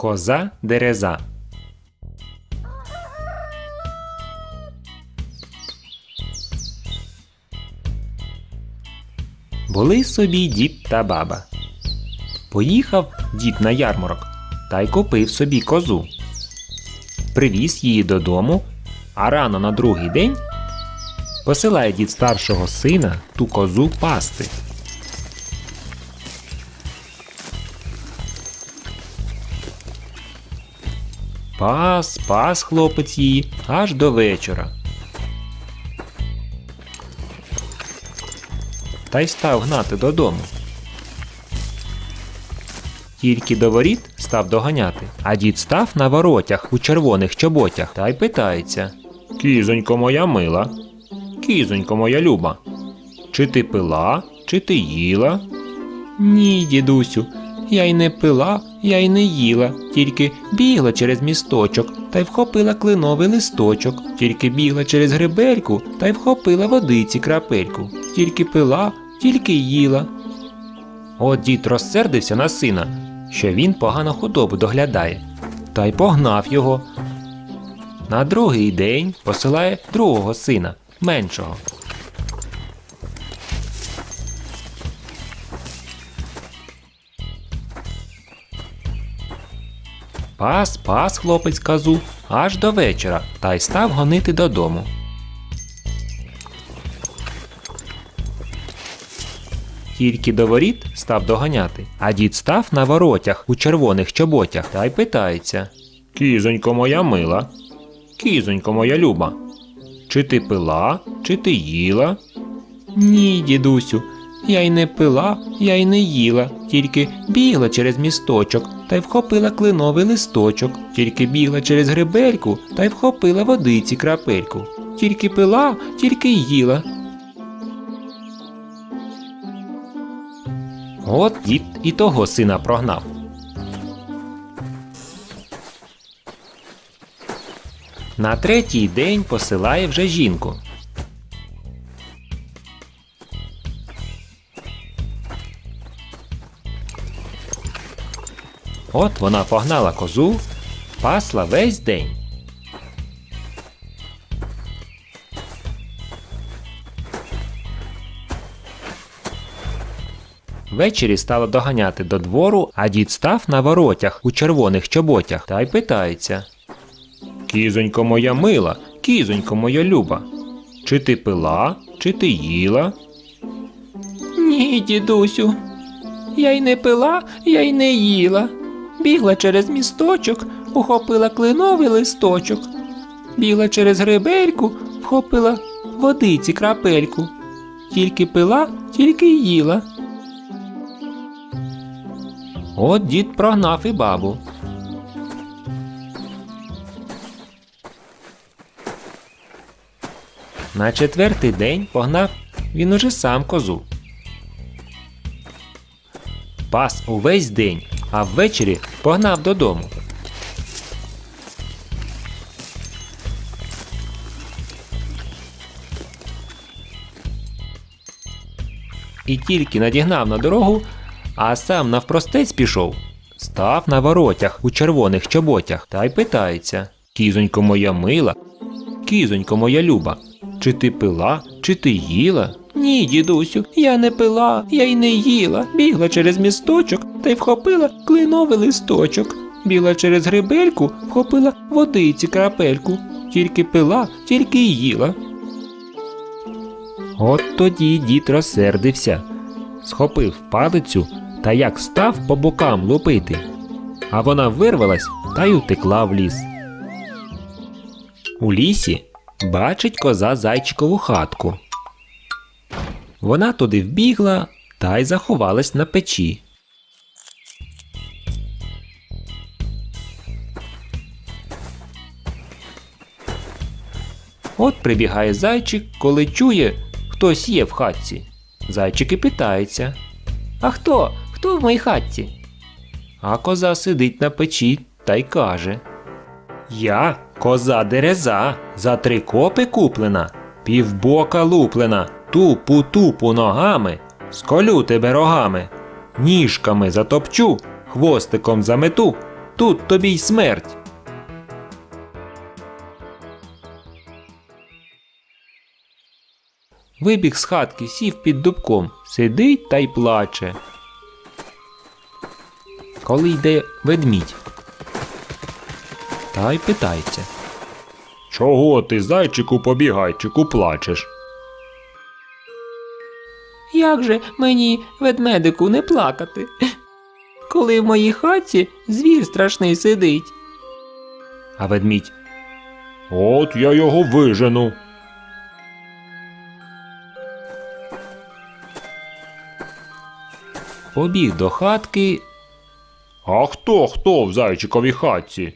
Коза дереза. Були собі дід та баба. Поїхав дід на ярмарок та й купив собі козу. Привіз її додому, а рано на другий день посилає дід старшого сина ту козу пасти. Пас, пас хлопець її аж до вечора. Та й став гнати додому. Тільки до воріт став доганяти, а дід став на воротях у червоних чоботях та й питається: Кізонько моя мила, кізонько моя люба, чи ти пила, чи ти їла? Ні, дідусю, я й не пила, я й не їла, тільки бігла через місточок та й вхопила кленовий листочок, тільки бігла через гребельку та й вхопила водиці крапельку, тільки пила, тільки їла. От дід розсердився на сина, що він погано худобу доглядає, та й погнав його. На другий день посилає другого сина, меншого. Пас, пас хлопець казу аж до вечора та й став гонити додому. Тільки до воріт став доганяти, а дід став на воротях у червоних чоботях та й питається: Кізонько моя мила, кізонько моя люба, чи ти пила, чи ти їла? Ні, дідусю, я й не пила, я й не їла, тільки бігла через місточок та й вхопила кленовий листочок, тільки бігла через гребельку та й вхопила водиці крапельку, тільки пила, тільки їла. От дід і того сина прогнав. На третій день посилає вже жінку. От вона погнала козу, пасла весь день. Ввечері стала доганяти до двору, а дід став на воротях у червоних чоботях та й питається. Кізонько моя мила, кізонько моя люба, чи ти пила, чи ти їла? Ні, дідусю. Я й не пила, я й не їла. Бігла через місточок, ухопила кленовий листочок. Бігла через гребельку, вхопила водиці крапельку. Тільки пила, тільки їла. От дід прогнав і бабу. На четвертий день погнав він уже сам козу. Пас увесь день, а ввечері погнав додому. І тільки надігнав на дорогу, а сам навпростець пішов. Став на воротях у червоних чоботях та й питається: Кізонько моя мила, кізонько моя люба, чи ти пила, чи ти їла? Ні, дідусю, я не пила, я й не їла. Бігла через місточок та й вхопила клиновий листочок. Бігла через грибельку, вхопила водиці крапельку. Тільки пила, тільки й їла. От тоді дід розсердився, схопив палицю та як став по бокам лупити. А вона вирвалась та й утекла в ліс. У лісі бачить коза зайчикову хатку. Вона туди вбігла та й заховалась на печі. От прибігає зайчик, коли чує, хтось є в хатці. Зайчик і питається: А хто? Хто в моїй хатці? А коза сидить на печі та й каже: Я коза дереза, за три копи куплена, півбока луплена, тупу тупу ногами, сколю тебе рогами, ніжками затопчу, хвостиком замету, тут тобі й смерть. Вибіг з хатки, сів під дубком, сидить та й плаче. Коли йде ведмідь, та й питається. Чого ти, зайчику побігайчику, плачеш? Як же мені, ведмедику, не плакати? Коли в моїй хаті звір страшний сидить. А ведмідь. От я його вижену. Побіг до хатки. А хто хто в зайчиковій хатці?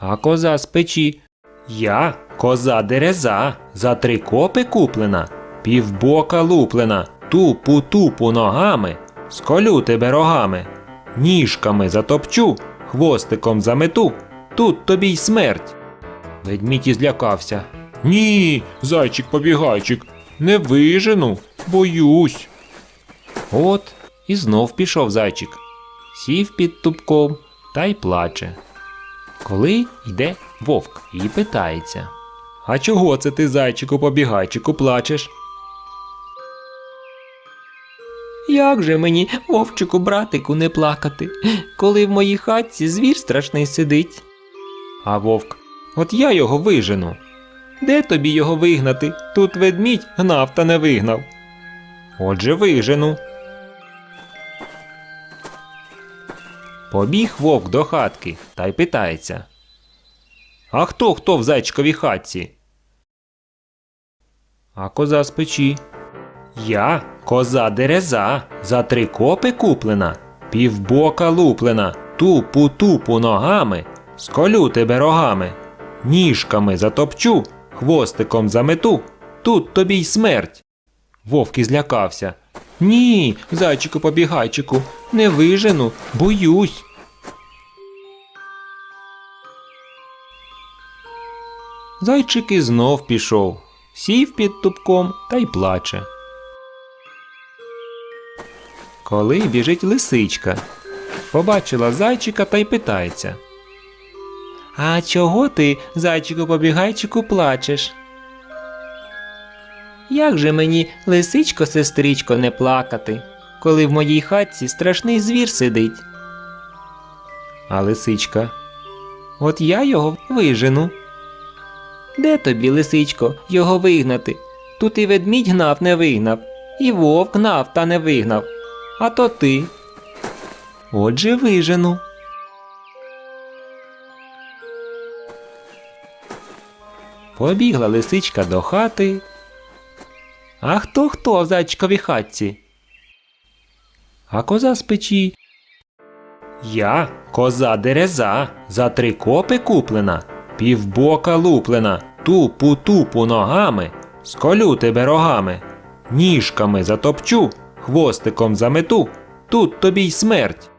А коза з печі. Я коза дереза, за три копи куплена, півбока луплена, тупу тупу ногами, сколю тебе рогами, ніжками затопчу, хвостиком замету, тут тобі й смерть. Ведмідь і злякався. Ні, зайчик побігайчик, не вижену, боюсь. От і знов пішов зайчик, сів під тупком та й плаче. Коли йде вовк і питається. А чого це ти, зайчику побігайчику, плачеш? Як же мені, вовчику, братику, не плакати, коли в моїй хатці звір страшний сидить? А вовк. От я його вижену. Де тобі його вигнати? Тут ведмідь гнав та не вигнав. Отже, вижену. Побіг вовк до хатки та й питається. А хто хто в зайчиковій хатці? А коза з печі. Я коза дереза, за три копи куплена, півбока луплена, тупу тупу ногами, сколю тебе рогами, ніжками затопчу, хвостиком замету, тут тобі й смерть. Вовк і злякався. Ні, зайчику побігайчику, не вижену, боюсь. Зайчик і знов пішов, сів під тупком та й плаче. Коли біжить лисичка, побачила зайчика та й питається. А чого ти, зайчику побігайчику, плачеш? Як же мені, лисичко, сестричко, не плакати, коли в моїй хатці страшний звір сидить? А лисичка. От я його вижену. Де тобі, лисичко, його вигнати? Тут і ведмідь гнав, не вигнав, і вовк гнав та не вигнав. А то ти. Отже, вижену. Побігла лисичка до хати. А хто хто в зайчиковій хатці? А коза з печі. Я коза дереза, за три копи куплена, півбока луплена, тупу тупу ногами, сколю тебе рогами, ніжками затопчу, хвостиком замету, тут тобі й смерть.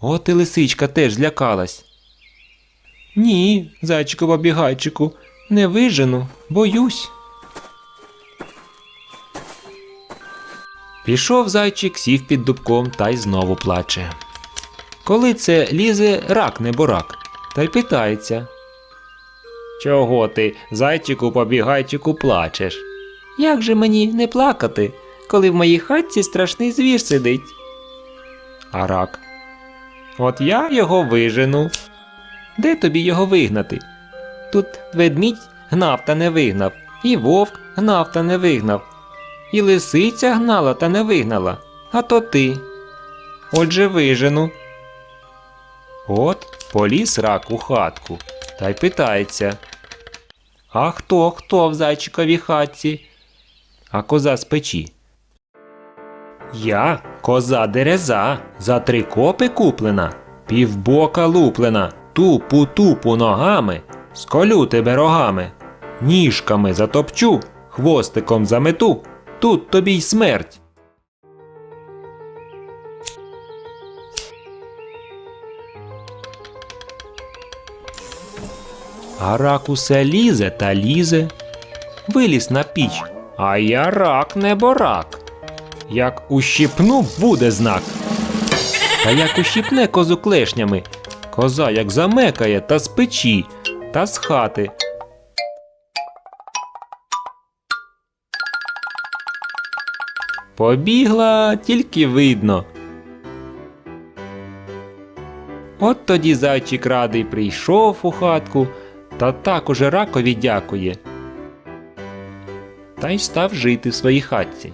От і лисичка теж злякалась. Ні, зайчику побігайчику, не вижену, боюсь. Пішов зайчик, сів під дубком та й знову плаче. Коли це лізе рак неборак, та й питається. Чого ти, зайчику побігайчику, плачеш? Як же мені не плакати, коли в моїй хатці страшний звір сидить? А рак. От я його вижену. Де тобі його вигнати? Тут ведмідь гнав та не вигнав, і вовк гнав та не вигнав, і лисиця гнала та не вигнала, а то ти. Отже, вижену. От поліз рак у хатку та й питається. А хто хто в зайчиковій хатці? А коза з печі. Я коза дереза, за три копи куплена, півбока луплена, тупу тупу ногами, сколю тебе рогами, ніжками затопчу, хвостиком замету, тут тобі й смерть. А рак усе лізе та лізе. Виліз на піч, а я рак не борак. Як ущипну, буде знак. Та як ущипне козу клешнями, Коза як замекає та з печі, та з хати. Побігла, тільки видно. От тоді зайчик радий прийшов у хатку та так уже ракові дякує. Та й став жити в своїй хатці.